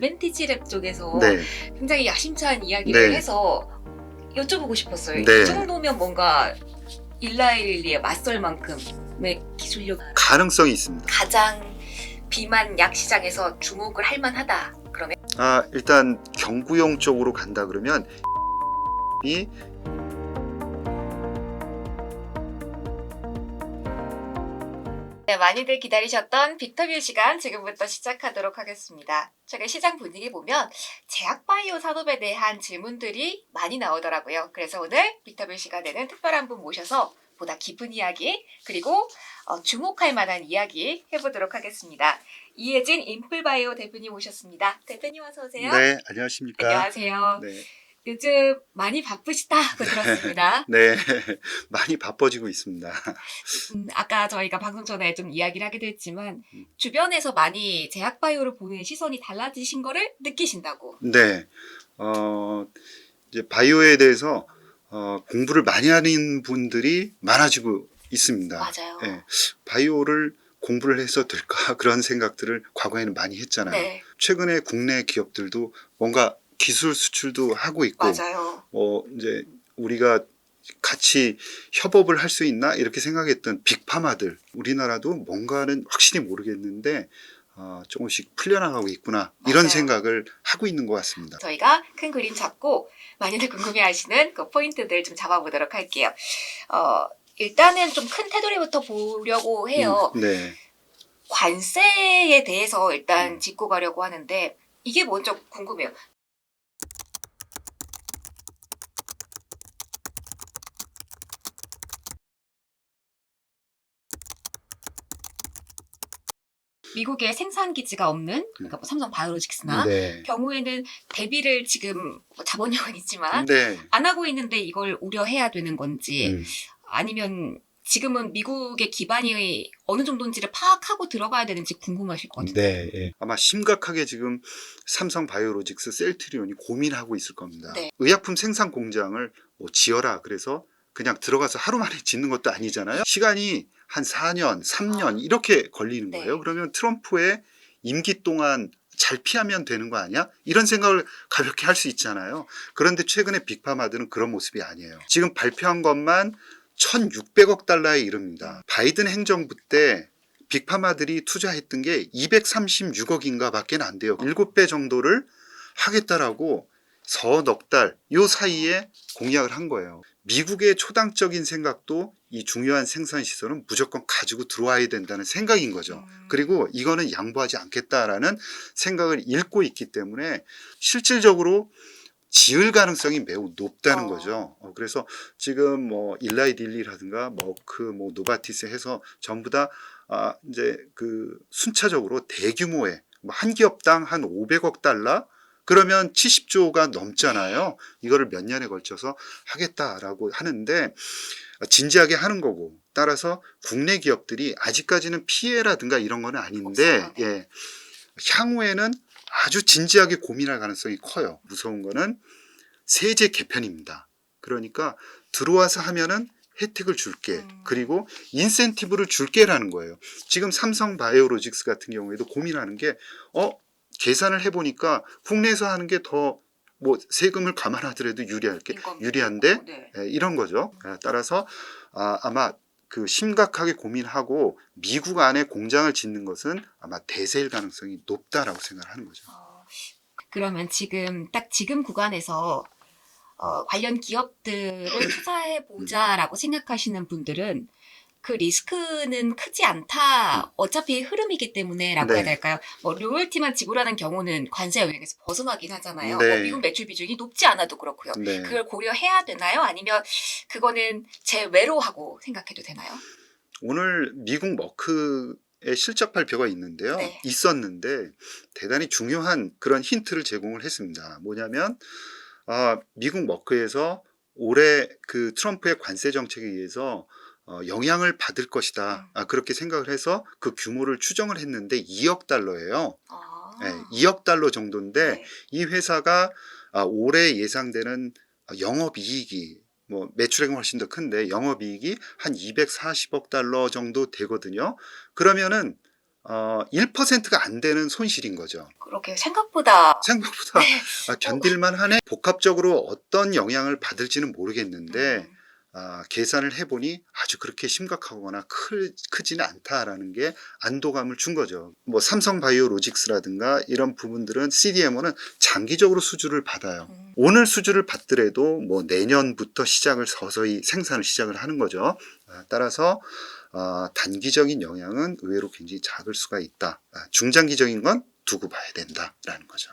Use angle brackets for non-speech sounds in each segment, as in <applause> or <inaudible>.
멘티지 랩 쪽에서 네. 굉장히 야심찬 이야기를 네. 해서 여쭤보고 싶었어요. 네. 이 정도면 뭔가 일라일리에 맞설 만큼의 기술력 가능성이 있습니다. 가장 비만 약 시장에서 주목을 할 만하다. 그러면 아, 일단 경구용 쪽으로 간다 그러면 이 네, 많이들 기다리셨던 빅터뷰 시간 지금부터 시작하도록 하겠습니다. 최근 시장 분위기 보면 제약바이오 산업에 대한 질문들이 많이 나오더라고요. 그래서 오늘 빅터뷰 시간에는 특별한 분 모셔서 보다 깊은 이야기 그리고 어, 주목할 만한 이야기 해보도록 하겠습니다. 이혜진 인플바이오 대표님 오셨습니다. 대표님 어서 오세요. 네, 안녕하십니까? 안녕하세요. 네. 요즘 많이 바쁘시다고 들었습니다. <laughs> 네. <laughs> 많이 바빠지고 있습니다. 음, 아까 저희가 방송 전에 좀 이야기를 하기도 했지만 음. 주변에서 많이 제약 바이오를 보는 시선이 달라지신 거를 느끼신다고. 네. 어, 이제 바이오에 대해서 어, 공부를 많이 하는 분들이 많아지고 있습니다. 맞아요. 예. 바이오를 공부를 해서 될까 <laughs> 그런 생각들을 과거에는 많이 했잖아요. 네, 최근에 국내 기업들도 뭔가 기술 수출도 하고 있고 맞아요. 어 이제 우리가 같이 협업을 할 수 있나 이렇게 생각했던 빅파마들 우리나라도 뭔가는 확실히 모르겠는데 어, 조금씩 풀려나가고 있구나 이런 맞아요. 생각을 하고 있는 것 같습니다. 저희가 큰 그림 잡고 많이들 궁금해하시는 그 포인트들 좀 잡아보도록 할게요. 어, 일단은 좀 큰 테두리부터 보려고 해요. 음, 네, 관세에 대해서 일단 음. 짚고 가려고 하는데 이게 먼저 궁금해요. 미국에 생산 기지가 없는 그러니까 뭐 삼성 바이오로직스나 네, 경우에는 대비를 지금 뭐 자본력은 있지만 네, 안 하고 있는데 이걸 우려해야 되는 건지 음, 아니면 지금은 미국의 기반이 어느 정도인지를 파악하고 들어가야 되는지 궁금하실 것 같아요. 네, 예. 아마 심각하게 지금 삼성 바이오로직스 셀트리온이 고민하고 있을 겁니다. 네. 의약품 생산 공장을 뭐 지어라 그래서 그냥 들어가서 하루 만에 짓는 것도 아니잖아요. 시간이 한 4년, 3년 이렇게 걸리는 네. 거예요. 그러면 트럼프의 임기 동안 잘 피하면 되는 거 아니야? 이런 생각을 가볍게 할 수 있잖아요. 그런데 최근에 빅파마들은 그런 모습이 아니에요. 지금 발표한 것만 1,600억 달러에 이릅니다. 바이든 행정부 때 빅파마들이 투자했던 게 236억인가 밖에 안 돼요. 7배 정도를 하겠다라고 서넉 달 요 사이에 공약을 한 거예요. 미국의 초당적인 생각도 이 중요한 생산 시설은 무조건 가지고 들어와야 된다는 생각인 거죠. 음. 그리고 이거는 양보하지 않겠다라는 생각을 읽고 있기 때문에 실질적으로 지을 가능성이 매우 높다는 어. 거죠. 어, 그래서 지금 뭐 일라이 딜리라든가 머크, 뭐 노바티스 해서 전부 다 아, 이제 그 순차적으로 대규모의 뭐 한 기업당 한 500억 달러 그러면 70조가 넘잖아요. 이거를 몇 년에 걸쳐서 하겠다라고 하는데 진지하게 하는 거고 따라서 국내 기업들이 아직까지는 피해라든가 이런 거는 아닌데 없어요. 네. 예. 향후에는 아주 진지하게 고민할 가능성이 커요. 무서운 거는 세제 개편입니다. 그러니까 들어와서 하면은 혜택을 줄게. 음. 그리고 인센티브를 줄게라는 거예요. 지금 삼성 바이오로직스 같은 경우에도 고민하는 게, 어, 계산을 해보니까 국내에서 하는 게 더 뭐 세금을 감안하더라도 유리할 게, 인건비. 유리한데 네. 예, 이런 거죠. 예, 따라서 아, 아마 그 심각하게 고민하고 미국 안에 공장을 짓는 것은 아마 대세일 가능성이 높다라고 생각하는 거죠. 어, 그러면 지금 딱 지금 구간에서 어, 관련 기업들을 투자해 보자라고 생각하시는 분들은 그 리스크는 크지 않다. 어차피 흐름이기 때문에라고 해야 네. 될까요? 뭐 로열티만 지불하는 경우는 관세 영역에서 벗어나긴 하잖아요. 네. 뭐 미국 매출 비중이 높지 않아도 그렇고요. 네. 그걸 고려해야 되나요? 아니면 그거는 제 외로 하고 생각해도 되나요? 오늘 미국 머크의 실적 발표가 있는데요. 네. 있었는데 대단히 중요한 그런 힌트를 제공을 했습니다. 뭐냐면 아, 미국 머크에서 올해 그 트럼프의 관세 정책에 의해서 어, 영향을 받을 것이다. 아, 그렇게 생각을 해서 그 규모를 추정을 했는데 2억 달러예요. 아, 네, 2억 달러 정도인데 네. 이 회사가 아, 올해 예상되는 영업 이익이 뭐 매출액은 훨씬 더 큰데 영업 이익이 한 240억 달러 정도 되거든요. 그러면은 어, 1%가 안 되는 손실인 거죠. 그렇게 생각보다 생각보다 네. 아, 견딜만 하네. 복합적으로 어떤 영향을 받을지는 모르겠는데 음, 아, 계산을 해보니 아주 그렇게 심각하거나 크, 크지는 않다라는 게 안도감을 준 거죠. 뭐 삼성 바이오로직스라든가 이런 부분들은 CDMO는 장기적으로 수주를 받아요. 음. 오늘 수주를 받더라도 뭐 내년부터 시작을 서서히 생산을 시작을 하는 거죠. 아, 따라서 아, 단기적인 영향은 의외로 굉장히 작을 수가 있다. 아, 중장기적인 건 두고 봐야 된다라는 거죠.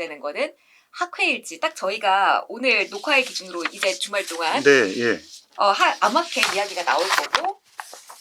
되는 거는 학회일지 딱 저희가 오늘 녹화일 기준으로 이제 주말 동안 네, 예. 어, 하, 아마켓 이야기가 나올 거고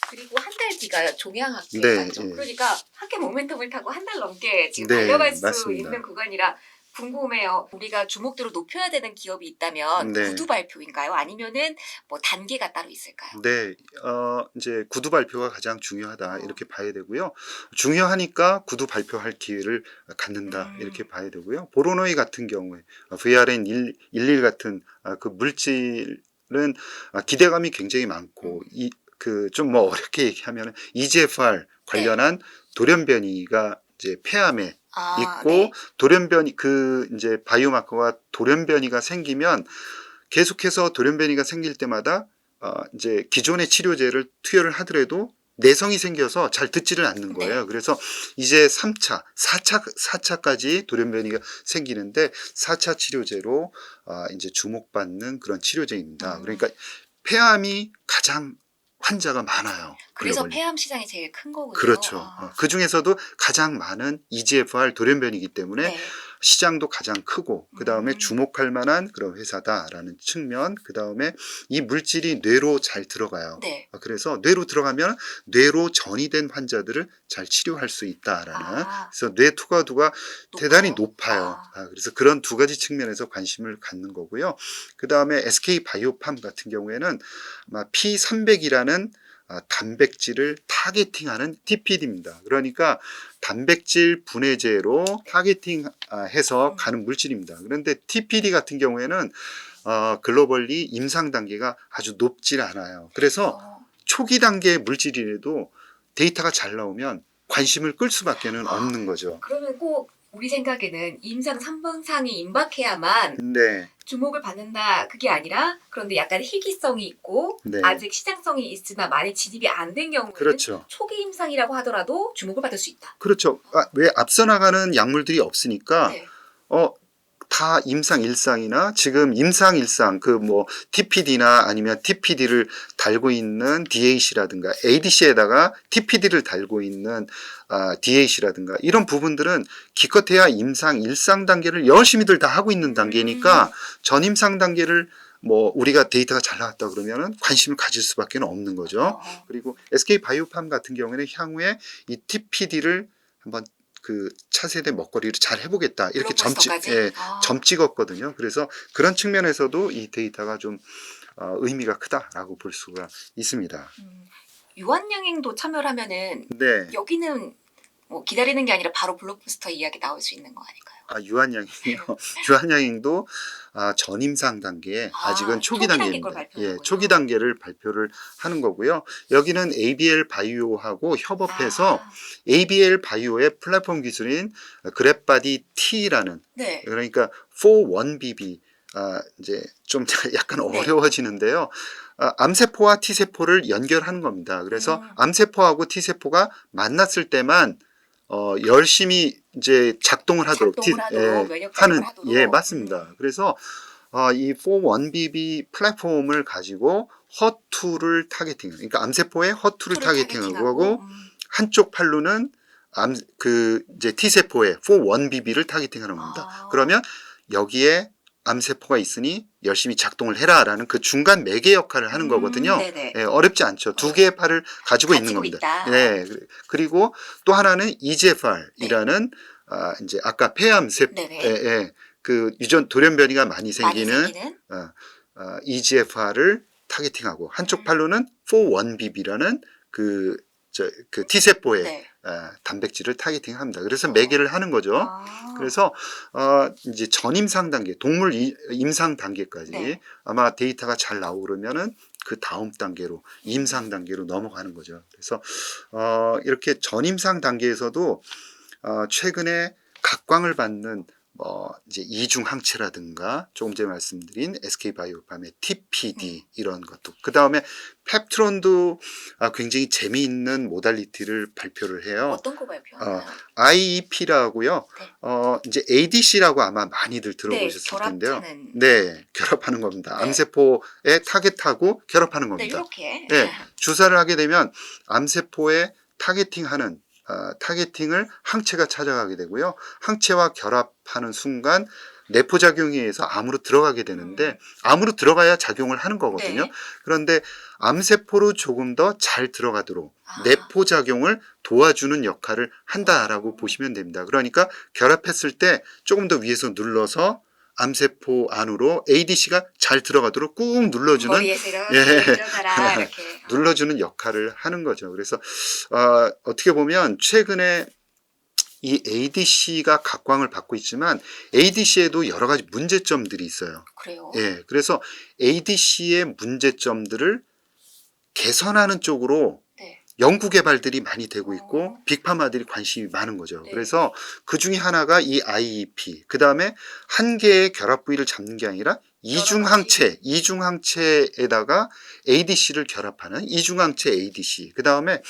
그리고 한 달 뒤가 종양학회 네, 맞죠? 예. 그러니까 학회 모멘텀을 타고 한 달 넘게 지금 네, 달려갈 수 맞습니다. 있는 구간이라 궁금해요. 우리가 주목도를 높여야 되는 기업이 있다면 네. 구두 발표인가요? 아니면은 뭐 단계가 따로 있을까요? 네, 어, 이제 구두 발표가 가장 중요하다 어. 이렇게 봐야 되고요. 중요하니까 구두 발표할 기회를 갖는다 음. 이렇게 봐야 되고요. 보로노이 같은 경우에 어, VRN 1, 11 같은 아, 그 물질은 아, 기대감이 굉장히 많고 음. 이그 좀 뭐 어렵게 얘기하면 EGFR 관련한 돌연변이가 이제 폐암에 아, 있고 네. 돌연변이 그 이제 바이오마커가 돌연변이가 생기면 계속해서 돌연변이가 생길 때마다 어 이제 기존의 치료제를 투여를 하더라도 내성이 생겨서 잘 듣지를 않는 거예요. 그래서 이제 3차, 4차, 4차까지 돌연변이가 생기는데 4차 치료제로 아 이제 주목받는 그런 치료제입니다. 음. 그러니까 폐암이 가장 환자가 많아요. 그래서 글로벌리. 폐암 시장이 제일 큰 거군요. 그렇죠. 아, 그 중에서도 가장 많은 EGFR 돌연변이기 때문에 네. 시장도 가장 크고 그 다음에 음. 주목할 만한 그런 회사다라는 측면 그 다음에 이 물질이 뇌로 잘 들어가요. 네. 어, 그래서 뇌로 들어가면 뇌로 전이된 환자들을 잘 치료할 수 있다라는 아, 그래서 뇌 투과도가 대단히 높아요? 아. 아, 그래서 그런 두 가지 측면에서 관심을 갖는 거고요. 그 다음에 SK 바이오팜 같은 경우에는 아마 P300이라는 아, 단백질을 타겟팅하는 TPD입니다. 그러니까 단백질 분해제로 타겟팅해서 음. 가는 물질입니다. 그런데 TPD 같은 경우에는 어, 글로벌리 임상 단계가 아주 높질 않아요. 그래서 어, 초기 단계 물질이라도 데이터가 잘 나오면 관심을 끌 수밖에는 아. 없는 거죠. 그러면 꼭 우리 생각에는 임상 3번상이 임박해야만 네, 주목을 받는다 그게 아니라 그런데 약간 희귀성이 있고 네. 아직 시장성이 있으나 많이 진입이 안 된 경우는 그렇죠. 초기 임상이라고 하더라도 주목을 받을 수 있다. 그렇죠. 아, 왜 앞서 나가는 약물들이 없으니까 네. 어, 다 임상 일상이나 지금 임상 일상 그 뭐 TPD나 아니면 TPD를 달고 있는 DAC라든가 ADC에다가 TPD를 달고 있는 아, DAC라든가 이런 부분들은 기껏해야 임상 일상 단계를 열심히들 다 하고 있는 단계니까 전임상 단계를 뭐 우리가 데이터가 잘 나왔다 그러면은 관심을 가질 수밖에 없는 거죠. 어, 그리고 SK 바이오팜 같은 경우에는 향후에 이 TPD를 한번 그 차세대 먹거리를 잘 해보겠다 이렇게 점찍 블록버스터까지? 예, 아. 점 찍었거든요. 그래서 그런 측면에서도 이 데이터가 좀 어, 의미가 크다라고 볼 수가 있습니다. 음, 유한양행도 참여를 하면은 네, 여기는 뭐 기다리는 게 아니라 바로 블록부스터 이야기 나올 수 있는 거 아닐까요? 아, 유한양행이요. <laughs> 유한양행도 아, 전임상 단계에 아, 아직은 초기 초기 단계 단계입니다. 예, 초기 단계를 발표를 하는 거고요. 여기는 ABL 바이오하고 협업해서 아, ABL 바이오의 플랫폼 기술인 그랩바디 T라는 네. 그러니까 4-1BB 아, 이제 좀 <laughs> 약간 네. 어려워지는데요. 아, 암세포와 T세포를 연결하는 겁니다. 그래서 음. 암세포하고 T세포가 만났을 때만 어, 열심히 이제 작동을 하도록 작동을 하도록, 예, 하는 하도록. 예 맞습니다. 음. 그래서 어, 이 4-1BB 플랫폼을 가지고 허투를 타겟팅, 그러니까 암세포의 허투를 타겟팅하고 타겟팅하고, 음. 한쪽 팔로는 암, 그, 이제 T세포의 4-1BB를 타겟팅하는 겁니다. 아. 그러면 여기에 암세포가 있으니 열심히 작동을 해라라는 그 중간 매개 역할을 하는 음, 거거든요. 예, 어렵지 않죠. 두 개의 팔을 가지고 있는 가지고 겁니다. 있다. 네. 그리고 또 하나는 EGFR이라는 아, 이제 아까 폐암 세포, 네네. 예, 예, 그 유전 돌연변이가 많이 많이 생기는 생기는 어, 어, EGFR을 타겟팅하고 한쪽 음. 팔로는 4-1BB라는 그 저그 T세포에 네. 어, 단백질을 타겟팅합니다. 그래서 매개를 하는 거죠. 아. 그래서 어 이제 전임상 단계, 동물 이- 임상 단계까지 네. 아마 데이터가 잘 나오고 그러면은 그 다음 단계로 임상 단계로 넘어가는 거죠. 그래서 어 이렇게 전임상 단계에서도 어 최근에 각광을 받는 뭐 이제 이중 항체라든가 조금 전에 말씀드린 SK 바이오팜의 TPD 이런 것도 그 다음에 펩트론도 아, 굉장히 재미있는 모달리티를 발표를 해요. 어떤 거 발표하나요? IEP라고요. 네. 어 이제 ADC라고 아마 많이들 네, 들어보셨을 텐데요. 결합하는. 네, 결합하는 겁니다. 네. 암세포에 타겟하고 결합하는 네, 겁니다. 이렇게. 네. 주사를 하게 되면 암세포에 타겟팅하는 어, 타겟팅을 항체가 찾아가게 되고요. 항체와 결합하는 순간 내포작용에 의해서 암으로 들어가게 되는데 암으로 들어가야 작용을 하는 거거든요. 네. 그런데 암세포로 조금 더 잘 들어가도록 아. 내포작용을 도와주는 역할을 한다라고 보시면 됩니다. 그러니까 결합했을 때 조금 더 위에서 눌러서 암세포 안으로 ADC가 잘 들어가도록 꾹 눌러주는 예. <laughs> 들어가라. <laughs> 눌러주는 역할을 하는 거죠. 그래서 어, 어떻게 보면 최근에 이 ADC가 각광을 받고 있지만 ADC에도 여러 가지 문제점들이 있어요. 그래요. 예, 그래서 ADC의 문제점들을 개선하는 쪽으로 네. 연구 개발들이 많이 되고 있고 어. 빅파마들이 관심이 많은 거죠. 네. 그래서 그 중에 하나가 이 IEP. 그 다음에 한 개의 결합 부위를 잡는 게 아니라 이중항체, 이중항체에다가 ADC를 결합하는 이중항체 ADC. 그 다음에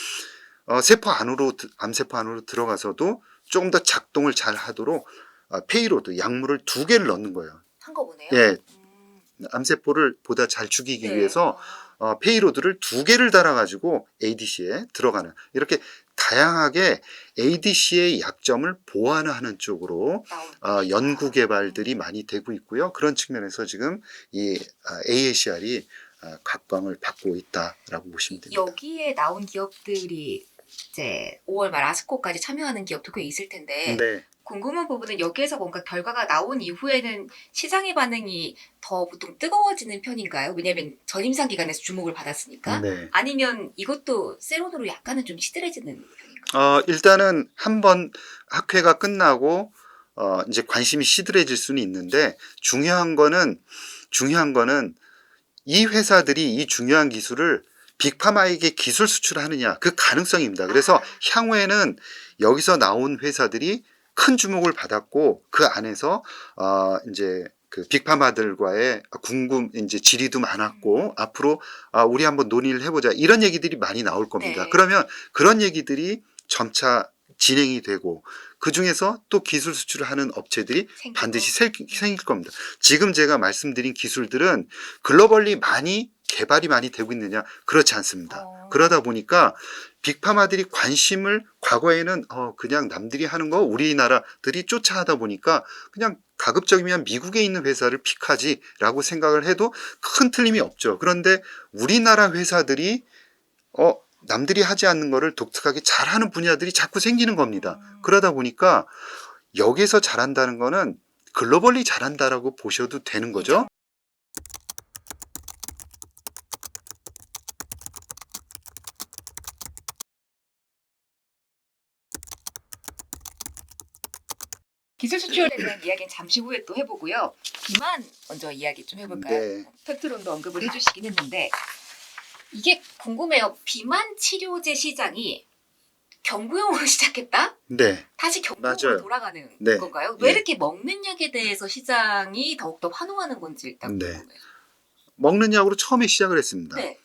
어, 세포 안으로 드- 암세포 안으로 들어가서도 조금 더 작동을 잘 하도록 어, 페이로드 약물을 두 개를 넣는 거예요. 한꺼번에요? 예, 음. 암세포를 보다 잘 죽이기 네. 위해서 어, 페이로드를 두 개를 달아가지고 ADC에 들어가는 이렇게 다양하게 ADC의 약점을 보완하는 쪽으로 어, 연구 개발들이 많이 되고 있고요. 그런 측면에서 지금 이 AACR이 각광을 받고 있다라고 보시면 됩니다. 여기에 나온 기업들이 이제 5월 말 아스코까지 참여하는 기업도 꽤 있을 텐데 네, 궁금한 부분은 여기에서 뭔가 결과가 나온 이후에는 시장의 반응이 더 보통 뜨거워지는 편인가요? 왜냐면 전임상 기간에서 주목을 받았으니까. 네. 아니면 이것도 세론으로 약간은 좀 시들해지는 편인가요? 어, 일단은 한 번 학회가 끝나고 어, 이제 관심이 시들해질 수는 있는데 중요한 거는 중요한 거는 이 회사들이 이 중요한 기술을 빅파마에게 기술 수출하느냐 그 가능성입니다. 그래서 아. 향후에는 여기서 나온 회사들이 큰 주목을 받았고 그 안에서 어, 이제 그 빅파마들과의 궁금 이제 질의도 많았고 앞으로 아, 우리 한번 논의를 해보자 이런 얘기들이 많이 나올 겁니다. 네. 그러면 그런 얘기들이 점차 진행이 되고 그 중에서 또 기술 수출을 하는 업체들이 생기고. 반드시 생- 생길 겁니다. 지금 제가 말씀드린 기술들은 글로벌리 많이 개발이 많이 되고 있느냐 그렇지 않습니다. 어. 그러다 보니까 빅파마들이 관심을 과거에는 어 그냥 남들이 하는 거 우리나라들이 쫓아하다 보니까 그냥 가급적이면 미국에 있는 회사를 픽하지라고 생각을 해도 큰 틀림이 없죠. 그런데 우리나라 회사들이 어 남들이 하지 않는 거를 독특하게 잘하는 분야들이 자꾸 생기는 겁니다. 음. 그러다 보니까 여기서 잘한다는 거는 글로벌리 잘한다라고 보셔도 되는 거죠. 기술 수출에 대한 이야기는 잠시 후에 또 해보고요. 비만 먼저 이야기 좀 해볼까요? 네. 펩트론도 언급을 해주시긴 했는데 이게 궁금해요. 비만 치료제 시장이 경구용으로 <laughs> 시작했다? 네. 다시 경구용으로 맞아요. 돌아가는 네. 건가요? 왜 예. 이렇게 먹는 약에 대해서 시장이 더욱더 환호하는 건지 일단 네. 궁금해요. 먹는 약으로 처음에 시작을 했습니다. 네.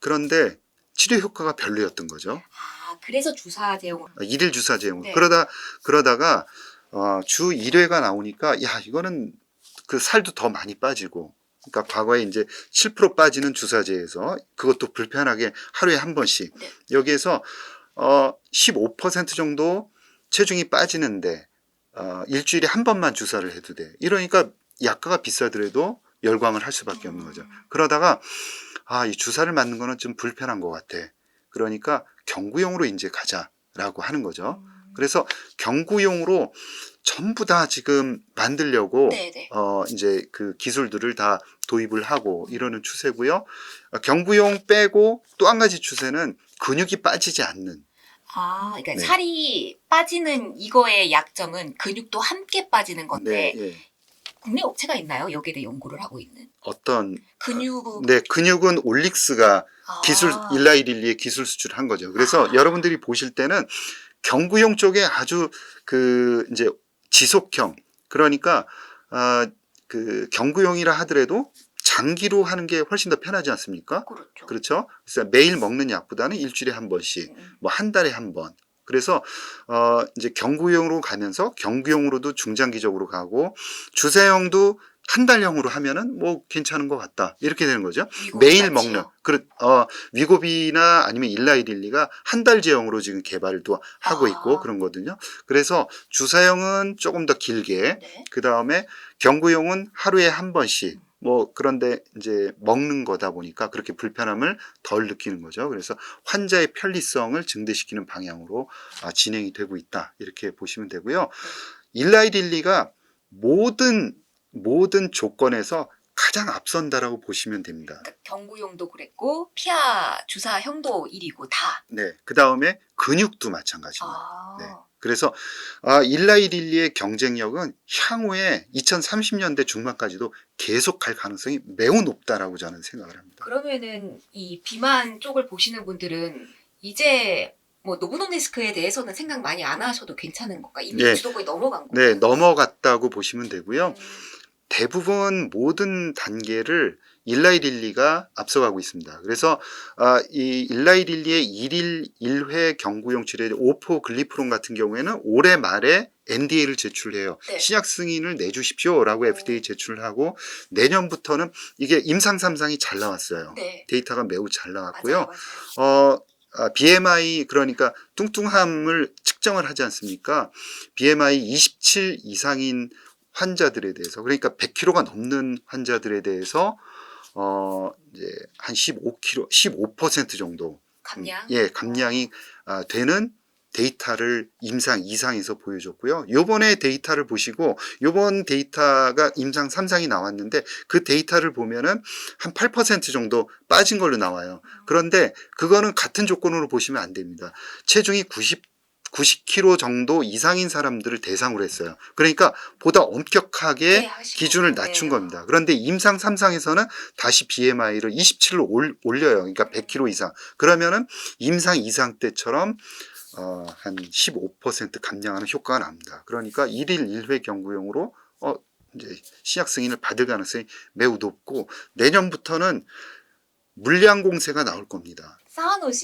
그런데 치료 효과가 별로였던 거죠. 아 그래서 주사 제형으로 일일 주사제용. 네. 그러다 그러다가 어, 주 1회가 나오니까 야 이거는 그 살도 더 많이 빠지고. 그러니까 과거에 이제 7% 빠지는 주사제에서 그것도 불편하게 하루에 한 번씩 네. 여기에서 어, 15% 정도 체중이 빠지는데 어, 일주일에 한 번만 주사를 해도 돼. 이러니까 약가가 비싸더라도 열광을 할 수밖에 없는 거죠. 그러다가 아, 이 주사를 맞는 거는 좀 불편한 것 같아. 그러니까 경구용으로 이제 가자라고 하는 거죠. 음. 그래서 경구용으로 전부 다 지금 만들려고 네네. 어 이제 그 기술들을 다 도입을 하고 이러는 추세고요. 어, 경구용 빼고 또 한 가지 추세는 근육이 빠지지 않는 아, 그러니까 네. 살이 빠지는 이거의 약점은 근육도 함께 빠지는 건데 네, 예. 국내 업체가 있나요? 여기에 대해 연구를 하고 있는 어떤 근육 네 근육은 올릭스가 아. 기술 일라이릴리의 기술 수출을 한 거죠. 그래서 아. 여러분들이 보실 때는 경구용 쪽에 아주 그 이제 지속형 그러니까 아, 그 경구용이라 하더라도 장기로 하는 게 훨씬 더 편하지 않습니까? 그렇죠. 그렇죠. 그래서 매일 먹는 약보다는 일주일에 한 번씩, 음. 뭐한 달에 한 번. 그래서 어 이제 경구용으로 가면서 경구용으로도 중장기적으로 가고 주사형도 한 달형으로 하면은 뭐 괜찮은 것 같다 이렇게 되는 거죠. 매일. 먹는 그렇 어 위고비나 아니면 일라이릴리가 한 달 제형으로 지금 개발도 하고 아. 있고 그런 거거든요. 그래서 주사형은 조금 더 길게 네. 그 다음에 경구용은 하루에 한 번씩 뭐 그런데 이제 먹는 거다 보니까 그렇게 불편함을 덜 느끼는 거죠. 그래서 환자의 편리성을 증대시키는 방향으로 아, 진행이 되고 있다 이렇게 보시면 되고요. 일라이릴리가 모든 모든 조건에서 가장 앞선다라고 보시면 됩니다. 그러니까 경구용도 그랬고 피하 주사형도 1위고 다. 네, 그 다음에 근육도 마찬가지입니다. 아. 네. 그래서 아, 일라이릴리의 경쟁력은 향후에 2030년대 중반까지도 계속 갈 가능성이 매우 높다라고 저는 생각을 합니다. 그러면은 이 비만 쪽을 보시는 분들은 이제 뭐 노브노디스크에 대해서는 생각 많이 안 하셔도 괜찮은 건가? 이미 네. 주도권이 넘어간 거. 네, 넘어갔다고 보시면 되고요. 음, 대부분 모든 단계를 일라이 릴리가 앞서가고 있습니다. 그래서 아, 이 일라이 릴리의 1일 1회 경구용 치료 오포 글리프론 같은 경우에는 올해 말에 NDA를 제출해요. 네. 신약 승인을 내주십시오라고 FDA 제출을 하고 내년부터는 이게 임상 3상이 잘 나왔어요. 네. 데이터가 매우 잘 맞아요. 나왔고요. 맞아요. 어, 아, BMI 그러니까 뚱뚱함을 측정을 하지 않습니까? BMI 27 이상인 환자들에 대해서 그러니까 100kg가 넘는 환자들에 대해서 어 이제 한 15kg, 15% 정도 감량. 예, 감량이 아, 되는 데이터를 임상 2상에서 보여줬고요. 요번에 데이터를 보시고 요번 데이터가 임상 3상이 나왔는데 그 데이터를 보면은 한 8% 정도 빠진 걸로 나와요. 그런데 그거는 같은 조건으로 보시면 안 됩니다. 체중이 90 90kg 정도 이상인 사람들을 대상으로 했어요. 그러니까 보다 엄격하게 네. 기준을 낮춘 네. 겁니다. 그런데 임상 3상에서는 다시 BMI를 27로 올, 올려요. 그러니까 100kg 이상. 그러면은 임상 2상 때처럼 어, 한 15% 감량하는 효과가 납니다. 그러니까 1일 1회 경구용으로 어, 이제 신약 승인을 받을 가능성이 매우 높고 내년부터는 물량 공세가 나올 겁니다.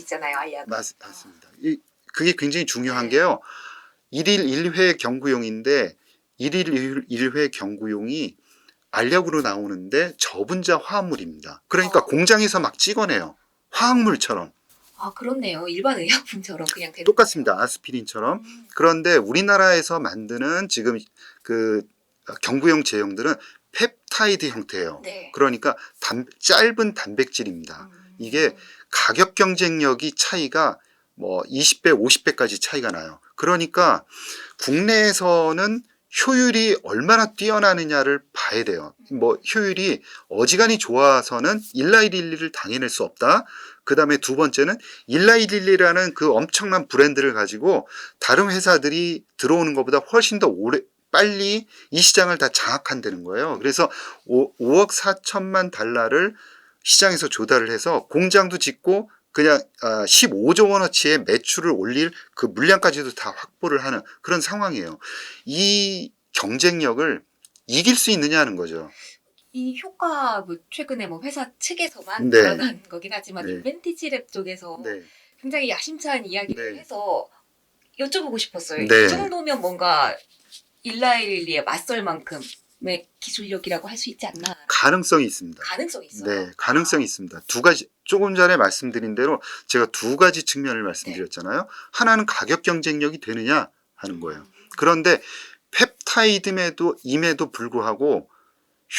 있잖아요, 알약. 맞, 맞습니다. 이, 그게 굉장히 중요한 네. 게요. 1일 1회 경구용인데 1일 1회 경구용이 알약으로 나오는데 저분자 화합물입니다. 그러니까 어. 공장에서 막 찍어내요. 화학물처럼. 아 그렇네요. 일반 의약품처럼 그냥 되는 똑같습니다. 아스피린처럼. 음. 그런데 우리나라에서 만드는 지금 그 경구용 제형들은 펩타이드 형태예요. 네. 그러니까 단, 짧은 단백질입니다. 음. 이게 가격 경쟁력이 차이가 뭐 20배, 50배까지 차이가 나요. 그러니까 국내에서는 효율이 얼마나 뛰어나느냐를 봐야 돼요. 뭐 효율이 어지간히 좋아서는 일라이릴리를 당해낼 수 없다. 그 다음에 두 번째는 일라이릴리라는 그 엄청난 브랜드를 가지고 다른 회사들이 들어오는 것보다 훨씬 더 오래 빨리 이 시장을 다 장악한다는 거예요. 그래서 5, 5억 4천만 달러를 시장에서 조달을 해서 공장도 짓고 그냥 아, 15조 원어치의 매출을 올릴 그 물량까지도 다 확보를 하는 그런 상황이에요. 이 경쟁력을 이길 수 있느냐는 거죠. 이 효과 뭐 최근에 뭐 회사 측에서만 네. 드러난 거긴 하지만 네. 인벤티지 랩 쪽에서 네. 굉장히 야심찬 이야기를 네. 해서 여쭤보고 싶었어요. 네. 이 정도면 뭔가 일라일리에 맞설 만큼 의 기술력이라고 할 수 있지 않나 가능성이 있습니다. 가능성이 있어요. 네, 가능성이 있습니다. 두 가지 조금 전에 말씀드린 대로 제가 두 가지 측면을 말씀드렸잖아요. 하나는 가격 경쟁력이 되느냐 하는 거예요. 그런데 펩타이드임에도 임에도 불구하고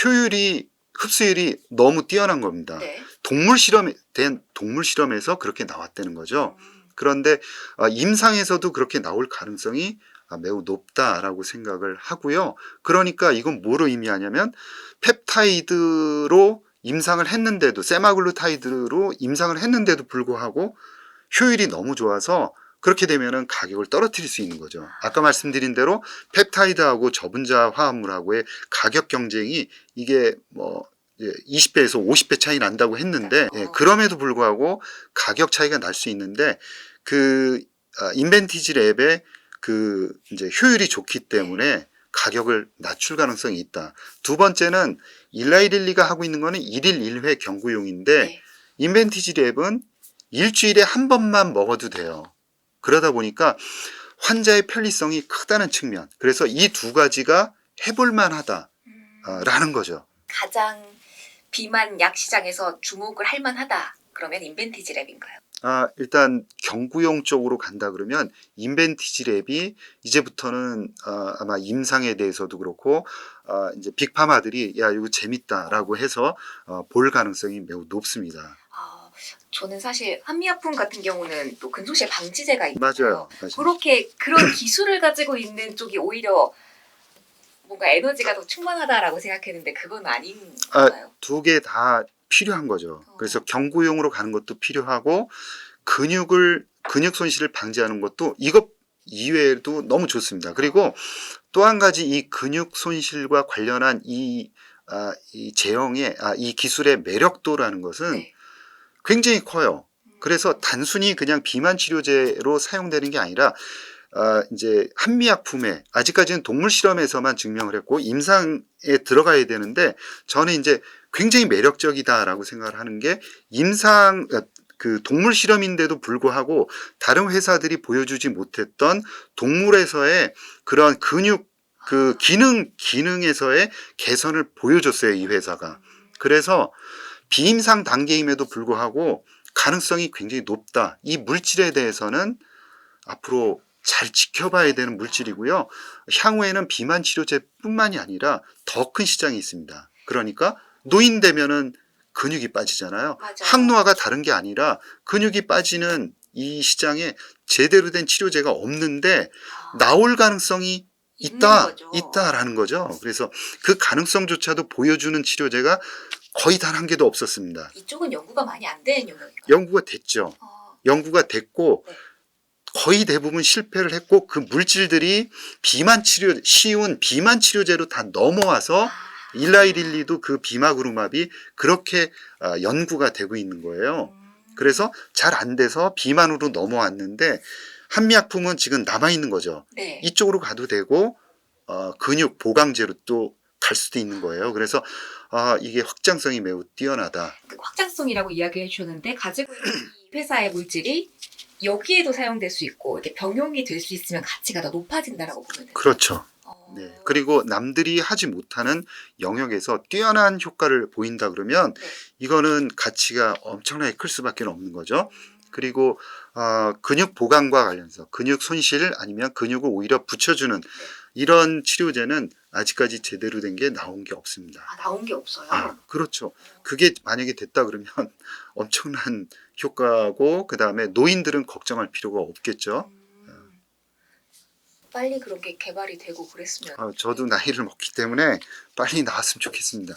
효율이 흡수율이 너무 뛰어난 겁니다. 네. 동물 실험에 된 동물 실험에서 그렇게 나왔다는 거죠. 음, 그런데 아, 임상에서도 그렇게 나올 가능성이 아, 매우 높다라고 생각을 하고요. 그러니까 이건 뭐로 의미하냐면 펩타이드로 임상을 했는데도 세마글루타이드로 임상을 했는데도 불구하고 효율이 너무 좋아서 그렇게 되면은 가격을 떨어뜨릴 수 있는 거죠. 아까 말씀드린 대로 펩타이드하고 저분자 화합물하고의 가격 경쟁이 이게 뭐 20배에서 50배 차이 난다고 했는데 예, 그럼에도 불구하고 가격 차이가 날 수 있는데 그 아, 인벤티지 랩의 그 이제 효율이 좋기 때문에 가격을 낮출 가능성이 있다. 두 번째는 일라이릴리가 하고 있는 거는 1일 1회 경구용인데 네. 인벤티지 랩은 일주일에 한 번만 먹어도 돼요. 그러다 보니까 환자의 편리성이 크다는 측면. 그래서 이 두 가지가 해볼만 하다라는 거죠. 가장 비만 약 시장에서 주목을 할 만하다. 그러면 인벤티지 랩인가요? 아, 일단 경구용 쪽으로 간다 그러면 인벤티지 랩이 이제부터는 아, 아마 임상에 대해서도 그렇고 아, 이제 빅파마들이 야 이거 재밌다라고 해서 어, 볼 가능성이 매우 높습니다. 아, 저는 사실 한미약품 같은 경우는 또 근소실 방지제가 있고 맞아요. 맞아요. 그렇게 그런 <coughs> 기술을 가지고 있는 쪽이 오히려 뭔가 에너지가 더 충만하다라고 생각했는데 그건 아닌 아, 건가요? 두개 다 필요한 거죠. 어. 그래서 경구용으로 가는 것도 필요하고 근육을 근육 손실을 방지하는 것도 이것 이외에도 너무 좋습니다. 그리고 또 한 가지 이 근육 손실과 관련한 이, 아, 이 제형의 아, 이 기술의 매력도라는 것은 네. 굉장히 커요. 그래서 단순히 그냥 비만 치료제로 사용되는 게 아니라 아, 이제 한미약품에 아직까지는 동물 실험에서만 증명을 했고 임상에 들어가야 되는데 저는 이제 굉장히 매력적이다라고 생각을 하는 게 임상 어, 그 동물 실험인데도 불구하고 다른 회사들이 보여주지 못했던 동물에서의 그런 근육 그 기능 기능에서의 개선을 보여줬어요 이 회사가. 그래서 비임상 단계임에도 불구하고 가능성이 굉장히 높다. 이 물질에 대해서는 앞으로 잘 지켜봐야 되는 물질이고요 향후에는 비만 치료제뿐만이 아니라 더 큰 시장이 있습니다 그러니까 노인 되면은 근육이 빠지잖아요. 맞아요. 항노화가 다른 게 아니라 근육이 빠지는 이 시장에 제대로 된 치료제가 없는데 아, 나올 가능성이 있다, 거죠. 있다라는 거죠. 그래서 그 가능성조차도 보여주는 치료제가 거의 단 한 개도 없었습니다. 이쪽은 연구가 많이 안 된 영역인가요? 연구가 됐죠. 어, 연구가 됐고 네. 거의 대부분 실패를 했고 그 물질들이 비만 치료 쉬운 비만 치료제로 다 넘어와서 아, 일라이릴리도 그 비마그루맙이 그렇게 아, 연구가 되고 있는 거예요. 음, 그래서 잘 안 돼서 비만으로 넘어왔는데 한미약품은 지금 남아 있는 거죠. 네. 이쪽으로 가도 되고 어, 근육 보강제로 또 갈 수도 있는 거예요. 그래서 아, 이게 확장성이 매우 뛰어나다. 그 확장성이라고 이야기해 주셨는데 가지고 있는 이 회사의 물질이 여기에도 사용될 수 있고 이렇게 병용이 될 수 있으면 가치가 더 높아진다라고 보면 돼요. 그렇죠. 어, 네. 그리고 남들이 하지 못하는 영역에서 뛰어난 효과를 보인다 그러면 네. 이거는 가치가 엄청나게 클 수밖에 없는 거죠. 그리고 어, 근육 보강과 관련해서 근육 손실 아니면 근육을 오히려 붙여주는 이런 치료제는 아직까지 제대로 된 게 나온 게 없습니다. 아, 나온 게 없어요. 아, 그렇죠. 그게 만약에 됐다 그러면 <laughs> 엄청난 효과고 그 다음에 노인들은 걱정할 필요가 없겠죠. 음, 빨리 그런 게 개발이 되고 그랬으면 어, 저도 나이를 먹기 때문에 빨리 나왔으면 좋겠습니다.